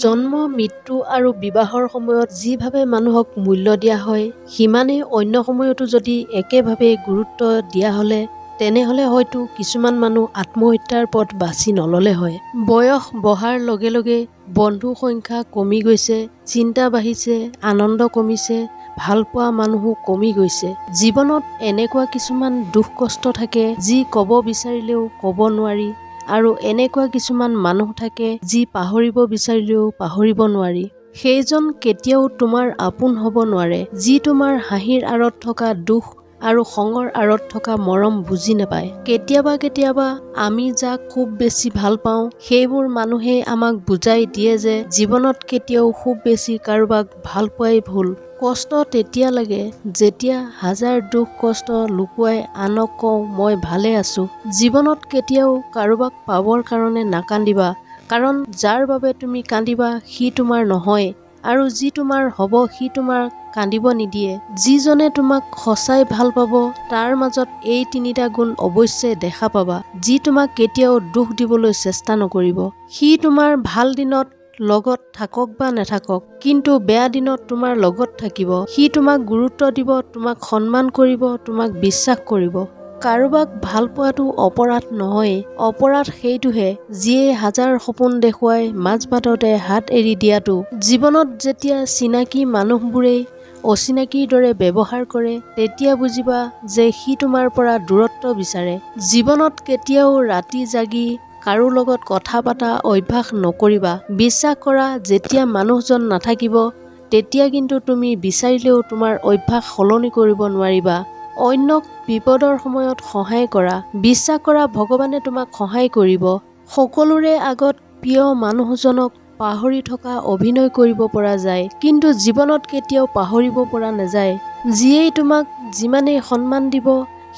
জন্ম মৃত্যু আৰু বিবাহৰ সময়ত যিভাৱে মানুহক মূল্য দিয়া হয় সিমানেই অন্য সময়তো যদি একেভাৱে গুৰুত্ব দিয়া হ'লে তেনেহ'লে হয়তো কিছুমান মানুহ আত্মহত্যাৰ পথ বাছি নল'লে হয়। বয়স বহাৰ লগে লগে বন্ধুৰ সংখ্যা কমি গৈছে চিন্তা বাঢ়িছে আনন্দ কমিছে ভাল পোৱা মানুহো কমি গৈছে। জীৱনত এনেকুৱা কিছুমান দুখ কষ্ট থাকে যি ক'ব বিচাৰিলেও ক'ব নোৱাৰি। আৰু এনেকুৱা কিছুমান মানুহ থাকে যি পাহৰিব বিচাৰিলেও পাহৰিব নোৱাৰি। সেইজন কেতিয়াও তোমাৰ আপোন হ'ব নোৱাৰে যি তোমাৰ হাঁহিৰ আঁৰত থকা দুখ আৰু খঙৰ আঁৰত থকা মৰম বুজি নাপায়। কেতিয়াবা কেতিয়াবা আমি যাক খুব বেছি ভাল পাওঁ সেইবোৰ মানুহে আমাক বুজাই দিয়ে যে জীৱনত কেতিয়াও খুব বেছি কাৰোবাক ভাল পোৱাই ভুল। কষ্ট তেতিয়া লাগে যেতিয়া হাজাৰ দুখ কষ্ট লুকুৱাই আনক কওঁ মই ভালে আছোঁ। জীৱনত কেতিয়াও কাৰোবাক পাবৰ কাৰণে নাকান্দিবা কাৰণ যাৰ বাবে তুমি কান্দিবা সি তোমাৰ নহয়। আৰু যি তোমাৰ হ'ব সি তোমাৰ কান্দিব নিদিয়ে। যিজনে তোমাক সঁচাই ভাল পাব তাৰ মাজত এই তিনিটা গুণ অৱশ্যে দেখা পাবা। যি তোমাক কেতিয়াও দুখ দিবলৈ চেষ্টা নকৰিব। সি তোমাৰ ভাল দিনত লগত থাকক বা নাথাকক কিন্তু বেয়া দিনত তোমাৰ লগত থাকিব। সি তোমাক গুৰুত্ব দিব তোমাক সন্মান কৰিব তোমাক বিশ্বাস কৰিব। কাৰোবাক ভাল পোৱাটো অপৰাধ নহয়। অপৰাধ সেইটোহে যিয়ে হাজাৰ সপোন দেখুৱাই মাজবাটতে হাত এৰি দিয়াটো। জীৱনত যেতিয়া চিনাকি মানুহবোৰেই অচিনাকিৰ দৰে ব্যৱহাৰ কৰে তেতিয়া বুজিবা যে সি তোমাৰ পৰা দূৰত্ব বিচাৰে। জীৱনত কেতিয়াও ৰাতি জাগি কাৰো লগত কথা পতা অভ্যাস নকৰিবা। বিশ্বাস কৰা যেতিয়া মানুহজন নাথাকিব তেতিয়া কিন্তু তুমি বিচাৰিলেও তোমাৰ অভ্যাস সলনি কৰিব নোৱাৰিবা। অন্যক বিপদৰ সময়ত সহায় কৰা বিশ্বাস কৰা ভগৱানে তোমাক সহায় কৰিব। সকলোৰে আগত প্ৰিয় মানুহজনক পাহৰি থকা অভিনয় কৰিব পৰা যায় কিন্তু জীৱনত কেতিয়াও পাহৰিব পৰা নাযায়। যিয়েই তোমাক যিমানেই সন্মান দিব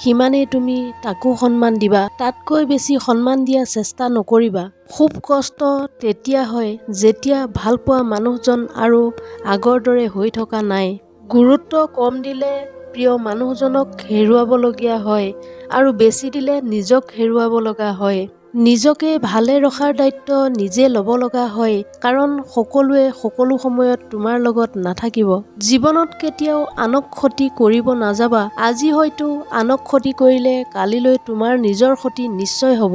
সিমানেই তুমি তাকো সন্মান দিবা। তাতকৈ বেছি সন্মান দিয়া চেষ্টা নকৰিবা। খুব কষ্ট তেতিয়া হয় যেতিয়া ভাল পোৱা মানুহজন আৰু আগৰ দৰে হৈ থকা নাই। গুৰুত্ব কম দিলে প্ৰিয় মানুহজনক হেৰুৱাবলগীয়া হয় আৰু বেছি দিলে নিজক হেৰুৱাব লগা হয়। নিজকে ভালে ৰখাৰ দায়িত্ব নিজে ল'ব লগা হয় কাৰণ সকলোৱে সকলো সময়ত তোমাৰ লগত নাথাকিব। জীৱনত কেতিয়াও আনক ক্ষতি কৰিব নাযাবা। আজি হয়তো আনক ক্ষতি কৰিলে কালিলৈ তোমাৰ নিজৰ ক্ষতি নিশ্চয় হ'ব।